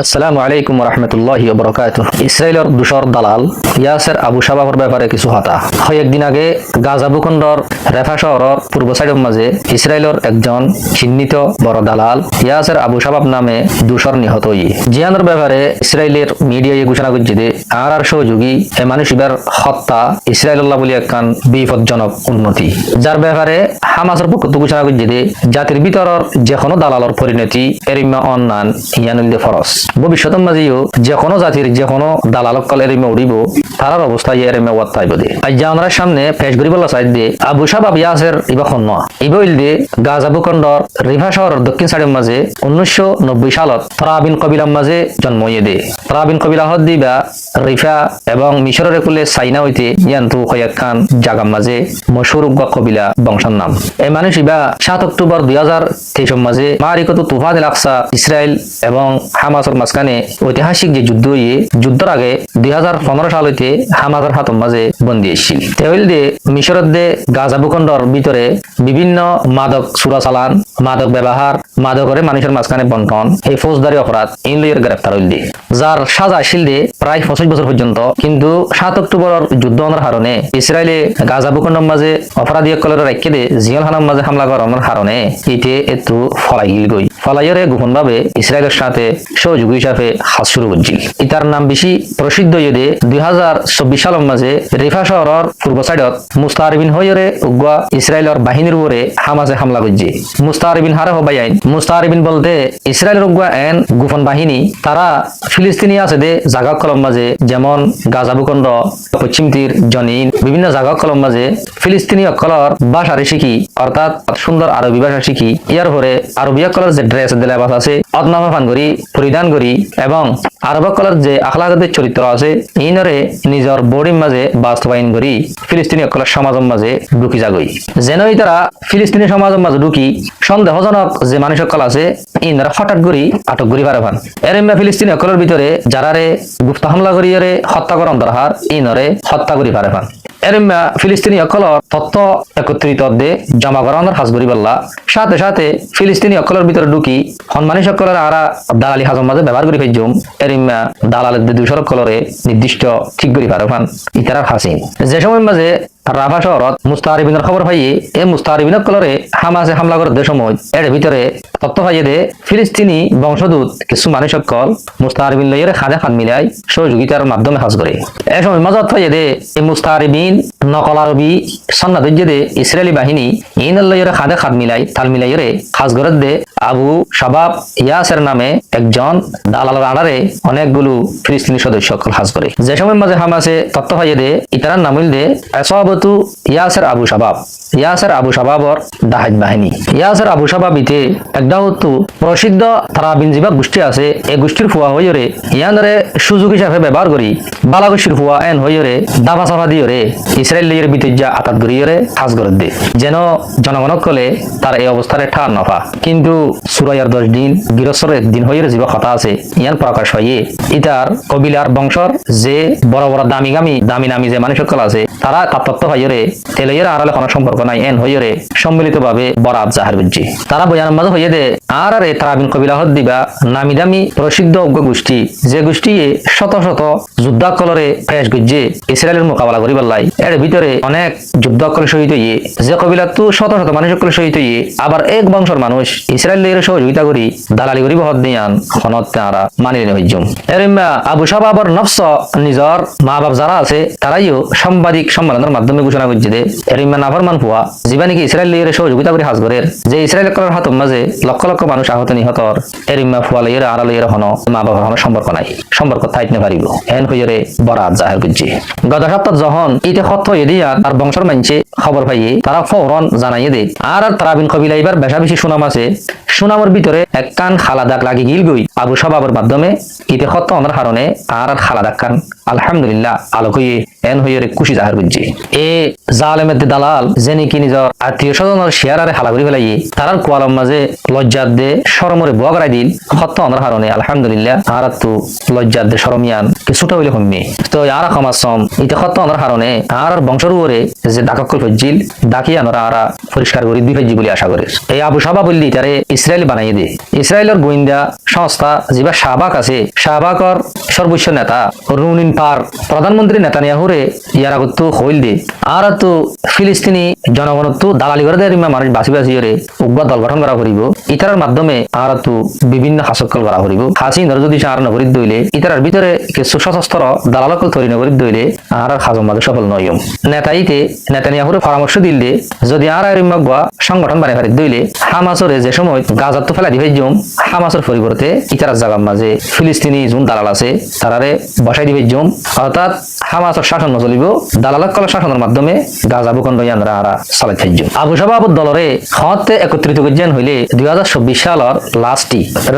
আসসালামু আলাইকুম রহমতুল্লাহি বরকাত ইসরায়েলের দুশর দালাল ইয়াসের আবু সাবাহর ব্যাপারে কিছু হতা। হয় একদিন আগে গাজা ভূখণ্ডর রেফা শহরের পূর্ব সাইডের মাঝে ইসরায়েলের একজন চিহ্নিত বড় দালাল ইয়াসের আবু সাবাব নামে দুশর নিহত হই জিয়ানোর ব্যাপারে ইসরায়েলের মিডিয়ায় ঘোষণা করছে যে আর আর সহযোগী এ মানুষ ইবার হত্যা ইসরায়েল্লাহ বলি একখান বিপজ্জনক উন্নতি। যার ব্যাপারে হামাসের পক্ষ থেকে ঘোষণা করছে যে জাতির ভিতরের যে কোনো দালালর পরিণতি এরিমা অন্যান ইয়ানুল্লে ফরস। ভবিষ্যতের মাঝেও যে কোনো জাতির যে কোনো দালালক কল এরিমা উড়িব, তারার অবস্থা ইয়ে এরিমা ওয়াত তাইব দে। আজ যে সামনে পেশ করি বলা চাই দে, আবু সাবাব ইয়াসের ইবা খন্ন ইবইল দে, গাজা ভূখণ্ডর রিভা শহরের দক্ষিণ সাইডের মাঝে উনিশশো নব্বই সালত তরাবিন কবিলার মাঝে জন্ম দে। তরাবিন কবিলা হদ দিবা রিফা এবং মিশরের কুলে সাইনা হইতে ইয়ান্তু কয়েক খান জাগার মাঝে মশুর উগ্র কবিলা বংশের নাম। এই মানুষ ইবা সাত অক্টোবর দুই হাজার তেইশের মাঝে মারিকত তুফান আকসা ইসরায়েল এবং হামাসের মাঝখানে ঐতিহাসিক যে যুদ্ধ ইয়ে যুদ্ধের আগে দুই হাজার পনেরো সাল হইতে হামাসের হাতের মাঝে বন্দি এসেছিল তেহইল দে মিশরের দে গাজা ভূখণ্ডর ভিতরে বিভিন্ন মাদক চোরাচালান মাদক ব্যবহার মাদকরে মানুষের মাঝখানে বন্টন এই ফৌজদারি অপরাধ ইনলিয়ের গ্রেফতার হইল যার সাজা আসিল দে প্রায় পঁচিশ বছর পর্যন্ত। কিন্তু সাত অক্টোবরের যুদ্ধ হওয়ার কারণে ইসরায়েলে গাজা ভূখণ্ডের মাঝে অপরাধী সকলের রাখকে দে জিয়ল হানার মাঝে হামলা করানোর কারণে ইতে একটু ফলাই গিল গই ফলাইয়রে গোপন ভাবে ইসরায়েলের সাথে সহযোগী হিসাবে হাত শুরু ইতার নাম বেশি প্রসিদ্ধ ইয়ে দুই হাজার চব্বিশ সালের মাঝে রিফা শহরের পূর্ব সাইডত মুস্তারবিন হইরে উগুয়া ইসরায়েলের বাহিনীর উপরে হামাসে হামলা করছে। মুস্তারবিন হারে হবাই আইন। মুস্তারবিন বলতে ইসরায়েলের উগুয়া এন গোপন বাহিনী। তারা ফিলিস্তিনি আছে দে জাগা কলম মাঝে, যেমন গাজা ভূখণ্ড, পশ্চিম তীর, জনিন, বিভিন্ন জাগা কলম মাঝে ফিলিস্তিনি অকলর ভাষারে শিখি, অর্থাৎ সুন্দর আরবি ভাষা শিখি। ইয়ার পরে আরবি অকলর যে ড্রেস দিলাবাস আছে, অদনামা ফান করি, পরিধান করি এবং আরব অকলর যে আখলাগতের চরিত্র আছে ইনরে নিজের বডির মাঝে বাস্তবায়ন করি, ফিলিস্তিনি অকলর সমাজের মাঝে ঢুকি যাগই যেনই তারা ফিলিস্তিনি সমাজের মাঝে ঢুকি, সন্দেহজনক যে মানুষ সকল আছে ইনরা হঠাৎ করি আটক করি পারে ভান এরেম্বা ফিলিস্তিনি অকলের ভিতরে যারারে গুপ্ত হামলা করিয়ারে হত্যা করন দরহার ইনরে হত্যা করি পারে এরেম্বা ফিলিস্তিনি অকলর তথ্য একত্রিত দে জমা করানোর হাজ করি পাল্লা সাথে সাথে ফিলিস্তিনি অকলের ভিতরে ঢুকি হনমানি সকলের আরা দালালি হাজম মাঝে ব্যবহার করি ফেজুম এরিম্বা দালালের দুশো কলরে নির্দিষ্ট ঠিক করি পারে ভান ইতারার হাসিন। যে সময় মাঝে রাফা শহরত মুস্তাহারিবিনের খবর পাইয়ে এই মুস্তাহারিবিনের কলরে হামাসে হামলা করে দে সময়। এর ভিতরে তথ্য পাইয়ে দে, ফিলিস্তিনি বংশদূত কিছু মানুষ সকল মুস্তাহারিবিন লইয়ের খাদে খান মিলাই সহযোগিতার মাধ্যমে হাজ করে। এ সময় মাজত পাইয়ে দে, এই মুস্তাহারিবিন নকল আরবি সন্নাদুজ্জে দে ইসরায়েলি বাহিনী ইন লইয়ের খাদে খাদ মিলাই, তাল মিলাইয়ের হাজ করে দে আবু শাবাব ইয়াসের নামে একজন দালালের আড়ারে অনেকগুলো ফিলিস্তিনি সদস্য সকল হাজ করে। যে সময় মাঝে হামাসে তথ্য পাইয়ে দে, ইতারার নামিল দে এসবাবতু ইয়াসের আবু শাবাব। ইয়াসের আবু শাবাবর দাহাজ বাহিনী। ইয়াসের আবু শাবাবিতে একটা হতো প্রসিদ্ধ তারাবিন জিবা গোষ্ঠী আছে। এই গোষ্ঠীর ফুয়া হইরে ইয়ানরে সুযোগ হিসাবে ব্যবহার করি বালা গোষ্ঠীর ফুয়া এন হইরে দাফা সাফা দিয়রে ইসরায়েল লিয়ের বিতজ্জা আতাত করিয়রে হাজ করে দে। যেন জনগণক কলে তার এই অবস্থারে ঠার নফা কিন্তু সুরাইয়ার দশ দিন গৃহস্থর একদিন হইরে জীবা কথা আছে ইয়ান প্রকাশ হইয়ে ইতার কবিলার বংশর যে বড় বড় দামি গামি দামি নামি যে মানুষ সকল আছে তারা তাত্তত্ব হইরে তেলের আড়ালে কোনো সম্পর্ক নাই এন হইরে সম্মিলিত ভাবে বরাত তারা হইয়ে দে, আর আর তারাবিন কবিলা হদ দিবা, নামি দামি প্রসিদ্ধ অজ্ঞ গোষ্ঠী, যে গোষ্ঠী শত শত ফেস গুজে ইসরায়েলের এর ভিতরে অনেক যে কবিলা তো শত শত মানুষ আবার এক বংশের মানুষ ইসরায়েলের সহযোগিতা করি দালালি করি বহদ দিয়ান খনত তারা মানি নিয়ে হইজুম এর আবু নফস নিজর মা বাপ যারা আছে, তারাইও সাংবাদিক সম্মেলনের মাধ্যমে ঘোষণা করছে যে এরিমা নাফরমান ইসরায়েলের সহযোগিতা করে হাজ করে যে ইসরায়েল করার মাঝে লক্ষ লক্ষ মানুষ আহত নিহতর আড়া লইয়ের হন, মা হন সম্পর্ক নাই। সম্পর্ক পারিব হইরে বরাত জাহের করছে গত সপ্তাহ যখন ইতে সত্য আর বংশর খবর পাইয়ে তারা জানাইয়ে আর আর তারাবিন কবিলা এবার বেশা বেশি সুনাম আছে। সুনামের ভিতরে এক কান খালা দাগ লাগি গিল গই আবু সবাবের মাধ্যমে ইতে সত্য অনার কারণে আর আর খালা দাগ কান আলহামদুলিল্লাহ আলোক হইয়ে এন হইয়ে খুশি জাহার করছে এ জালেমের দালাল যে নাকি নিজের আত্মীয় স্বজনের শেয়ার আরে হালা করে ফেলাই তারার কোয়ালম মাঝে লজ্জাত দে সরমরে করাই দিল সত্য অনার কারণে আলহামদুলিল্লাহ। আর তো লজ্জাত দে সরমিয়ান কিছুটা হইলে কমবে তো আর সমাজম ইতে সত্য অনার কারণে আর বংশর উপরে যে ডাককল ফজ্জিল ডাকি আনরা আরা পরিষ্কার করে দি ফেজি বলে আশা করে এই আবু সাবা বললি তারে ইসরায়েল বানাই দে ইসরায়েলের গোয়েন্দা সংস্থা যেবা শাহবাগ আছে শাহবাগর সর্বোচ্চ নেতা রুনিন পার প্রধানমন্ত্রী নেতানিয়াহুরে ইয়ার আগত হইল দে আর তো ফিলিস্তিনি জনগণতো দালালি করে দেয় মানুষ বাঁচি বাঁচি করে উগ্র দল গঠন করা করিব ইতার মাধ্যমে আর তো বিভিন্ন হাসকল করা করিব হাসিনর যদি আর নগরীত দইলে ইতার ভিতরে কিছু সশস্ত্র দালালকল তৈরি নগরীত দইলে আর হাজম মাঝে সফল নয়ম। নেতাইতে নেতানিয়াহুরে পরামর্শ দিলে যদি আর আর গোয়া সংগঠন বানাই ফারি দইলে, হামাসরে যে সময় গাজাত তো ফেলা দিবে জম হামাসের পরিবর্তে ইতার জাগার মাঝে ফিলিস্তিনি যোন দালাল আছে, তারারে বসাই দিবে জম অর্থাৎ হামাসর শাসন নচলিব দালালক কল শাসনের মাধ্যমে গাজা ভূখণ্ড ইয়ানরা আরা আবু সাবাবুর দলরে হতে একত্রিত হইলে দুই হাজার চব্বিশ সালের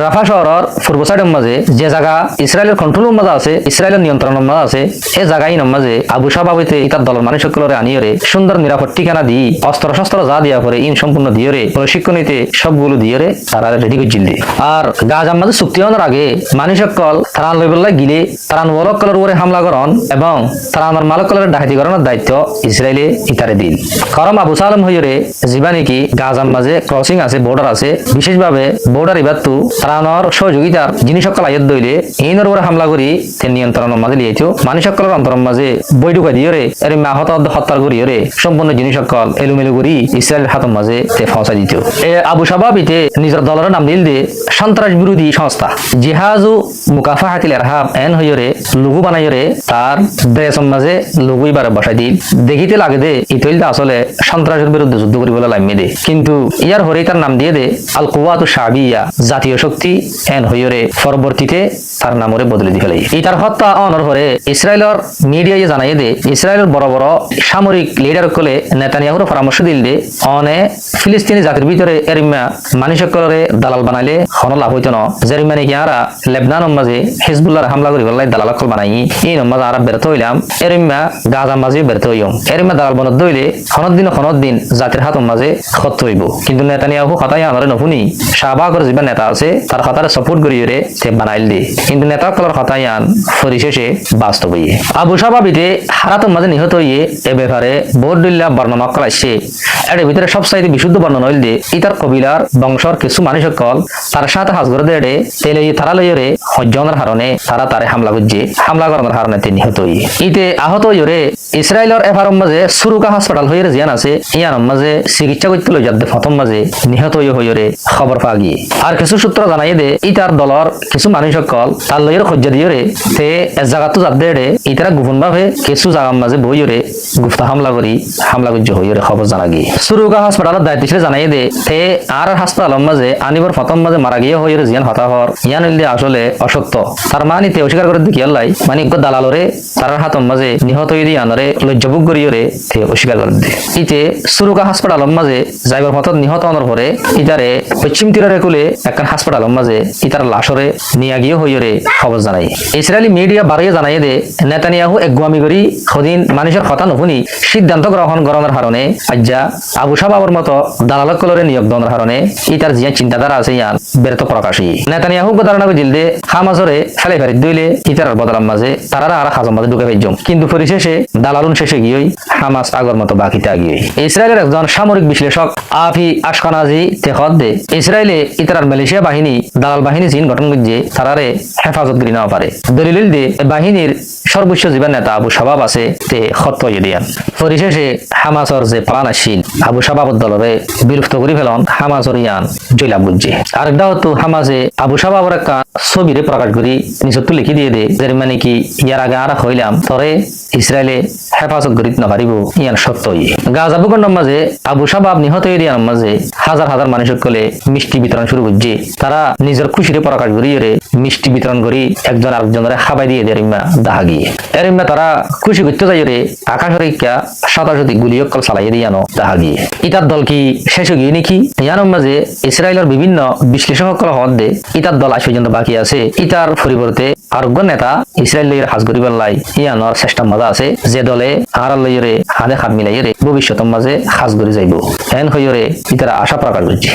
রাফা শহরের পূর্ব সাইডের মাঝে, যে জায়গা ইসরায়েলের মাঝে আছে, ইসরায়েলের মাঝে আছে এই জায়গায় আবু সাবাবিতে ইতার দলের মানুষ সুন্দর নিরাপদ ঠিকানা দি অস্ত্র শস্ত্র যা দিয়া পরে ইন সম্পূর্ণ সবগুলো তারা রেডি করছিল আর গাজার মাঝে চুক্তি হওয়ার আগে মানুষ সকল গিলে তারা নোলক কলের উপরে হামলা করন এবং তারা আমার মালক কলের ডাকাতি করানোর দায়িত্ব ইসরায়েলে ইতারে দিল। কারণ আবু সালাম হইরে যিবা নাকি গাজার মাঝে ক্রসিং আছে বর্ডার আছে বিশেষভাবে বর্ডার ইবাদতু তারানোর সহযোগিতার জিনিস সকল আয়ত দইলে ইনের উপরে হামলা করি তে নিয়ন্ত্রণের মাঝে লিয়েছো মানুষ সকলের অন্তরের মাঝে বই ঢুকাই দিয়ে এর মাহত হত্যা করি রে সম্পূর্ণ জিনিস সকল এলোমেলো করি ইসরায়েলের হাতের মাঝে তে ফসা দিত এ আবু সাবাবিতে নিজের দলের নাম দিল দে সন্ত্রাস বিরোধী সংস্থা। জিহাজু মুকাফা হাতিল এরহাব এন হইরে লঘু বানাইরে তার দেশের মাঝে লঘু এবারে বসাই দিল। দেখিতে লাগে দে ইতইলটা আসলে সন্ত্রাসের বিরুদ্ধে যুদ্ধ করিবলৈ লামিয়ে দে কিন্তু ইয়ার হরে তার নাম দিয়ে দে আল কুয়াতু সাবিয়া জাতীয় শক্তি এন হইরে পরবর্তীতে তার নামরে বদলে দি ফেলে। ইতার হত্যা অনর হরে ইসরায়েলের মিডিয়ায় জানাই দে, ইসরায়েলের বড় বড় সামরিক লিডার কলে নেতানিয়াহুর পরামর্শ দিল দে, অনে ফিলিস্তিনি জাতির ভিতরে এরিমা মানুষ সকলরে দালাল বানাইলে হন লাভ হইতো ন। নাকি আরা লেবনান মাঝে হিজবুল্লাহর হামলা করি বললাই দালাল কল বানাই। এই নমাজ আরা বেরতে হইলাম এরিমা গাজা মাঝে বেরতে হইম এরিমা দালাল বনত দইলে খনত দিন খনত দিন জাতির হাত মাঝে খত হইব কিন্তু নেতানিয়াহু হতাই আনরে নহুনি শাহবাগর যিবা নেতা আছে তার হতারে সাপোর্ট করিয়ে তে বানাইল দি কিন্তু নেতা কলর হতাই আন পরিশেষে বাস্তব হইয়ে আবু সাবাবিতে হারাতের মাঝে নিহত হইয়ে এ ব্যাপারে বহুদুল্লাহ বর্ণনা করাইছে এর ভিতরে সব চাইতে বিশুদ্ধ বর্ণনা হইল দে ইতার কবিলার বংশর কিছু মানুষ সকল তার সাথে হাজ দেড়ে তেলে তারা লইরে হজ্জনের হারণে তারা তারে হামলা করছে হামলা করানোর হারণে তিনি নিহত হই ইতে আহত হইরে ইসরায়েলের এফারম মাঝে সুরুকা হাসপাতাল হইরে জিয়ান আছে ইয়ার মাঝে চিকিৎসা করতে লই যাতে প্রথম মাঝে নিহত হইরে খবর পা গিয়ে। আর কিছু সূত্র জানাই দে ইতার দলর কিছু মানুষ সকল তার লইয়ের খজ্জা দিয়রে তে এক জায়গাতো যাত দেড়ে ইতারা গোপন ভাবে কিছু জায়গার মাঝে বইরে গুপ্তা হামলা করি হামলা করছে হইরে খবর জানা গিয়ে। সুরুকা হাসপাতালের দায়িত্ব ছিল জানাই দে তে আর হাসপাতালের মাঝে আনিবার প্রথম মাঝে মারা গিয়ে হইরে জিয়ান হতাহর ইয়ান হইলে আসলে অসত্য। তার মানে তে অস্বীকার করে দেখি আল্লাহ মানে দালালরে তার হাতর মাঝে নিহত হয়ে দিয়ে আনরে লজ্জাভোগ করিয়রে তে অস্বীকার করে দিয়ে ইতে সুরুকা হাসপাতালের মাঝে যাইবার পথত নিহত হওয়ার পরে ইতারে পশ্চিম তীরের কুলে একখান হাসপাতালের মাঝে ইতার লাশরে নিয়া গিয়ে হইরে খবর জানাই। ইসরায়েলি মিডিয়া বাড়িয়ে জানাই দে, নেতানিয়াহু একগুয়ামি করি সদিন মানুষের কথা নুশুনি সিদ্ধান্ত গ্রহণ করানোর কারণে আজ্জা আবু সাবাবর মতো দালালক কলরে নিয়োগ দেওয়ার কারণে ইতার জিয়া চিন্তাধারা আছে ইয়ান বেরত প্রকাশী নেতানিয়াহু গদারণা দিল দে, হামাজরে ফেলে ফেরি দইলে ইতার বদলার মাঝে তারা আর হাজর মাঝে ঢুকে ফেলছম কিন্তু পরিশেষে দালালুন শেষে গিয়েই হামাস আগর মতো বাকিতে আগিয়ে ইসরায়েলের একজন সামরিক বিশ্লেষক আফি আশকানাজি তেখত দে ইসরায়েলে ইতার মালয়েশিয়া বাহিনী, দালাল বাহিনী চীন গঠন করছে, তারারে হেফাজত করি নেওয়া পারে। দলিল দে বাহিনীর সর্বোচ্চ জীবন নেতা আবু সাবাব আছে, তে সত্য দিয়ান পরিশেষে হামাসর যে প্লান আসছিল আবু সাবাবর দলরে বিলুপ্ত করে ফেলন হামাসর ইয়ান জয়লাভ বুঝছে আরেকটা হতো হামাজে আবু সাবাবর একটা ছবিরে প্রকাশ করি নিজত্ব লিখি দিয়ে দে যে মানে কি, ইয়ার আগে আর হইলাম, তরে ইসরায়েলে হেফাজত করিত নপারিব ইয়ান সত্য ইয়ে গাজা মাঝে আবু সাবাব নিহত এরিয়ার মাঝে হাজার হাজার মিষ্টি বিতরণ শুরু তারা নিজের প্রকাশ মিষ্টি বিতরণ করি একজন আরেকজনের দিয়ে দেয় রিম্মা দাহা গিয়ে তারা খুশি করতে যাই রে, আকাশের ইকা শতাশতি গুলিয়কল চালাই দিয়ানো দাহা গিয়ে ইতার দল কি শেষ গিয়ে নাকি? ইয়ানোর মাঝে ইসরায়েলের বিভিন্ন বিশ্লেষকসকল হদ দে ইতার দল আজ পর্যন্ত বাকি আছে। ইতার পরিবর্তে আরোগ্য নেতা ইসরায়েল লইয়ের হাজ করিবার লাই ইয়ানোর চেষ্টা মজা আছে, যে দলে আর লইয়রে হাতে হাত মিলাইয়ের ভবিষ্যতের মাঝে হাজ করে যাইব। হেন হইয়রে ইতারা আশা প্রকাশ করছে